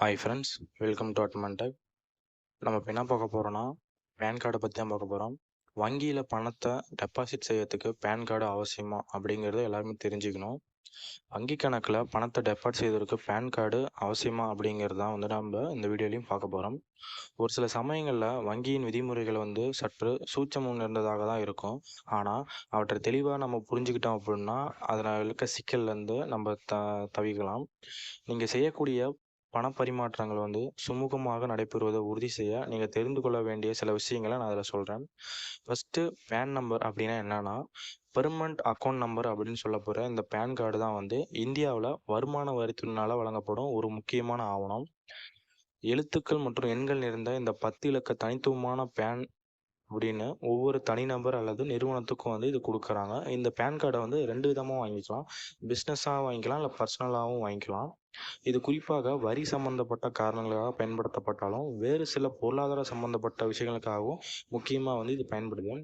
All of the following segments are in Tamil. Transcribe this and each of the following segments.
Hi friends welcome to Admantech நம்ம இப்போ என்ன பார்க்க போகிறோன்னா பேன் கார்டை பற்றி தான் பார்க்க போகிறோம் வங்கியில் பணத்தை டெபாசிட் செய்யறதுக்கு பேன் கார்டு அவசியமா அப்படிங்கிறத எல்லாருமே தெரிஞ்சுக்கணும். வங்கி கணக்கில் பணத்தை டெபாசிட் செய்வதற்கு பேன் கார்டு அவசியமா அப்படிங்கிறது தான் வந்து நம்ம இந்த வீடியோலையும் பார்க்க போகிறோம் ஒரு சில சமயங்களில் வங்கியின் விதிமுறைகள் வந்து சற்று சூட்சமும் நிறைந்ததாக தான் இருக்கும். ஆனால் அவற்றை தெளிவாக நம்ம புரிஞ்சுக்கிட்டோம் அப்படின்னா அதில் இருக்க சிக்கல்லேருந்து நம்ம த தவிக்கலாம். நீங்கள் செய்யக்கூடிய பணப்பரிமாற்றங்கள் வந்து சுமூகமாக நடைபெறுவதை உறுதி செய்ய நீங்கள் தெரிந்து கொள்ள வேண்டிய சில விஷயங்களை நான் அதில் சொல்கிறேன் ஃபஸ்ட்டு பேன் நம்பர் அப்படின்னா என்னன்னா பெர்மனண்ட் அக்கௌண்ட் நம்பர் அப்படின்னு சொல்ல போகிற இந்த பேன் கார்டு தான் வந்து இந்தியாவில் வருமான வரித்துறையினால் வழங்கப்படும் ஒரு முக்கியமான ஆவணம். எழுத்துக்கள் மற்றும் எண்கள் நிறைந்த இந்த பத்து இலக்க தனித்துவமான பேன் அப்படின்னு ஒவ்வொரு தனிநபர் அல்லது நிறுவனத்துக்கும் வந்து இது கொடுக்குறாங்க. இந்த பேன் கார்டை வந்து ரெண்டு விதமாக வாங்கிக்கலாம். பிஸ்னஸாக வாங்கிக்கலாம் இல்லை பர்சனலாகவும் வாங்கிக்கலாம். இது குறிப்பாக வரி சம்பந்தப்பட்ட காரணங்களுக்காக பயன்படுத்தப்பட்டாலும் வேறு சில பொருளாதார சம்பந்தப்பட்ட விஷயங்களுக்காகவும் முக்கியமாக வந்து இது பயன்படுது.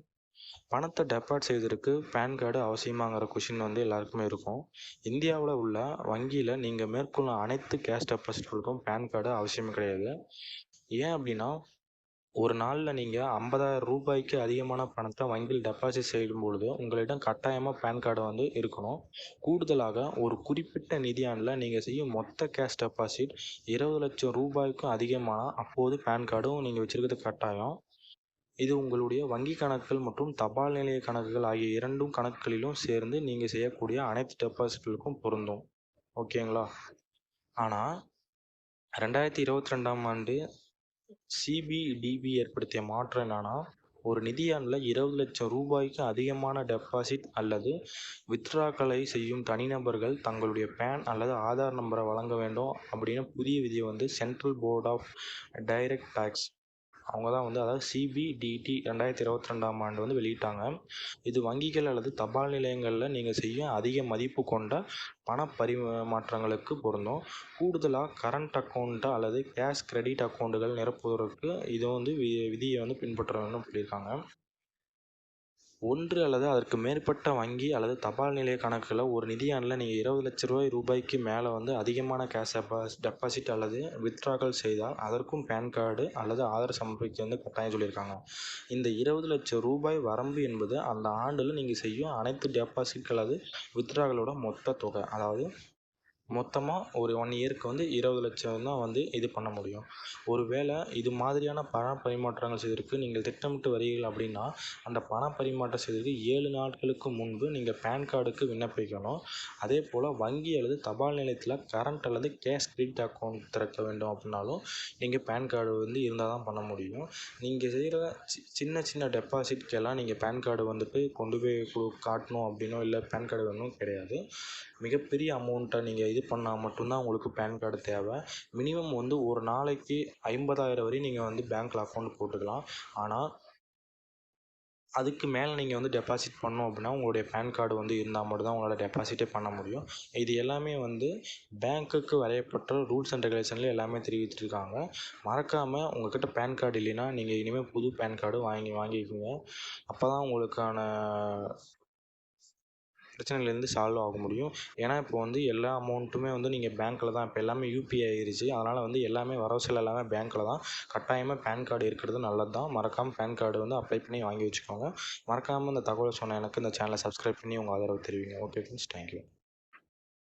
பணத்தை டெபாட் செய்வதற்கு பேன் கார்டு அவசியமாங்கிற கொஷின் வந்து எல்லாருக்குமே இருக்கும். இந்தியாவில் உள்ள வங்கியில் நீங்கள் மேற்கொள்ளும் அனைத்து கேஷ் டெபாசிட்களுக்கும் பேன் கார்டு அவசியமே கிடையாது. ஏன் அப்படின்னா ஒரு நாளில் நீங்கள் ஐம்பதாயிரம் ரூபாய்க்கு அதிகமான பணத்தை வங்கியில் டெபாசிட் செய்யும் பொழுது உங்களிடம் கட்டாயமாக பேன் கார்டு வந்து இருக்கணும். கூடுதலாக ஒரு குறிப்பிட்ட நிதியாண்டில் நீங்கள் செய்யும் மொத்த கேஷ் டெபாசிட் இருபது லட்சம் ரூபாய்க்கும் அதிகமானால் அப்போது பேன் கார்டும் நீங்கள் வச்சுருக்கிறது கட்டாயம். இது உங்களுடைய வங்கி கணக்குகள் மற்றும் தபால் நிலைய கணக்குகள் ஆகிய இரண்டும் கணக்குகளிலும் சேர்ந்து நீங்கள் செய்யக்கூடிய அனைத்து டெபாசிட்களுக்கும் பொருந்தும். ஓகேங்களா? ஆனால் ரெண்டாயிரத்தி இருபத்தி ரெண்டாம் ஆண்டு சிபிடிபி ஏற்படுத்திய மாற்றம் என்னன்னா ஒரு நிதியாண்டில் இருபது லட்சம் ரூபாய்க்கு அதிகமான டெபாசிட் அல்லது வித்ட்ராக்களை செய்யும் தனிநபர்கள் தங்களுடைய பேன் அல்லது ஆதார் நம்பரை வழங்க வேண்டும் அப்படின்னு புதிய விதியை வந்து central board of direct taxes அவங்க தான் வந்து அதாவது சிபிடிடி ரெண்டாயிரத்தி இருபத்தி ரெண்டாம் ஆண்டு வந்து வெளியிட்டாங்க. இது வங்கிகள் அல்லது தபால் நிலையங்களில் நீங்கள் செய்யும் அதிக மதிப்பு கொண்ட பண பரிமாற்றங்களுக்கு பொருந்தும். கூடுதலாக கரண்ட் அக்கௌண்ட்டு அல்லது கேஷ் கிரெடிட் அக்கௌண்ட்டுகள் நிரப்புவதற்கு இது வந்து வி விதியை வந்து பின்பற்ற வேண்டும் சொல்லியிருக்காங்க. ஒன்று அல்லது அதற்கு மேற்பட்ட வங்கி அல்லது தபால் நிலைய கணக்கில் ஒரு நிதியாண்டில் நீங்கள் இருபது லட்ச ரூபாய் ரூபாய்க்கு மேலே வந்து அதிகமான கேஷ் டெபாஸ் டெபாசிட் அல்லது வித்ட்ராக்கள் செய்தால் அதற்கும் பேன் கார்டு அல்லது ஆதார் சமர்ப்பிக்க வந்து கட்டாயம் சொல்லியிருக்காங்க. இந்த இருபது லட்சம் ரூபாய் வரம்பு என்பது அந்த ஆண்டில் நீங்கள் செய்யும் அனைத்து டெபாசிட் அல்லது வித்ட்ராக்களோட மொத்த தொகை. அதாவது மொத்தமாக ஒரு ஒன் இயருக்கு வந்து இருபது லட்சம் தான் வந்து இது பண்ண முடியும். ஒரு வேளை இது மாதிரியான பண பரிமாற்றங்கள் செய்வதற்கு நீங்கள் திட்டமிட்டு வருகிறீர்கள் அப்படின்னா அந்த பண பரிமாற்றம் செய்வதற்கு ஏழு நாட்களுக்கு முன்பு நீங்கள் பேன் கார்டுக்கு விண்ணப்பிக்கணும். அதே போல் வங்கி அல்லது தபால் நிலையத்தில் கரண்ட் அல்லது கேஷ் கிரெடிட் அக்கௌண்ட் திறக்க வேண்டும் அப்படின்னாலும் நீங்கள் பேன் கார்டு வந்து இருந்தால் தான் பண்ண முடியும். நீங்கள் செய்கிற சி சின்ன சின்ன டெபாசிட்கெல்லாம் நீங்கள் பேன் கார்டு வந்துட்டு கொண்டு போய் காட்டணும் அப்படின்னோ இல்லை பேன் கார்டு வேணும் கிடையாது. மிகப்பெரிய அமௌண்ட்டை நீங்கள் இது இது பண்ணால் மட்டும்தான் உங்களுக்கு பேன் கார்டு தேவை. மினிமம் வந்து ஒரு நாளைக்கு ஐம்பதாயிரம் வரையும் நீங்கள் வந்து பேங்க்கில் அக்கௌண்ட் போட்டுக்கலாம். ஆனால் அதுக்கு மேலே நீங்கள் வந்து டெபாசிட் பண்ணோம் அப்படின்னா உங்களுடைய பேன் கார்டு வந்து இருந்தால் மட்டும்தான் உங்களால் டெபாசிட்டே பண்ண முடியும். இது எல்லாமே வந்து பேங்க்குக்கு வரையப்பட்ட ரூல்ஸ் அண்ட் ரெகுலேஷனில் எல்லாமே தெரிவிச்சிருக்காங்க மறக்காமல் உங்கள்கிட்ட பேன் கார்டு இல்லைன்னா நீங்கள் இனிமேல் புது பேன் கார்டு வாங்கி வாங்கிக்கோங்க. அப்போ தான் உங்களுக்கான பிரச்சனையிலேருந்து சால்வ் ஆக முடியும். ஏன்னா இப்போ வந்து எல்லா அமௌண்ட்டுமே வந்து நீங்கள் பேங்க்கில் தான் இப்போ எல்லாமே யூபிஐ ஆயிருச்சு. அதனால் வந்து எல்லாமே வரவு செலவு எல்லாமே பேங்க்கில் தான். கட்டாயமாக பேன் கார்டு இருக்கிறது நல்லது தான் மறக்காமல் பேன் கார்டு வந்து அப்ளை பண்ணி வாங்கி வச்சுக்கோங்க. மறக்காமல் இந்த தகவலை சொன்ன எனக்கு இந்த சேனலை சப்ஸ்கிரைப் பண்ணி உங்கள் ஆதரவு தெரிவிங்க. Okay friends thank you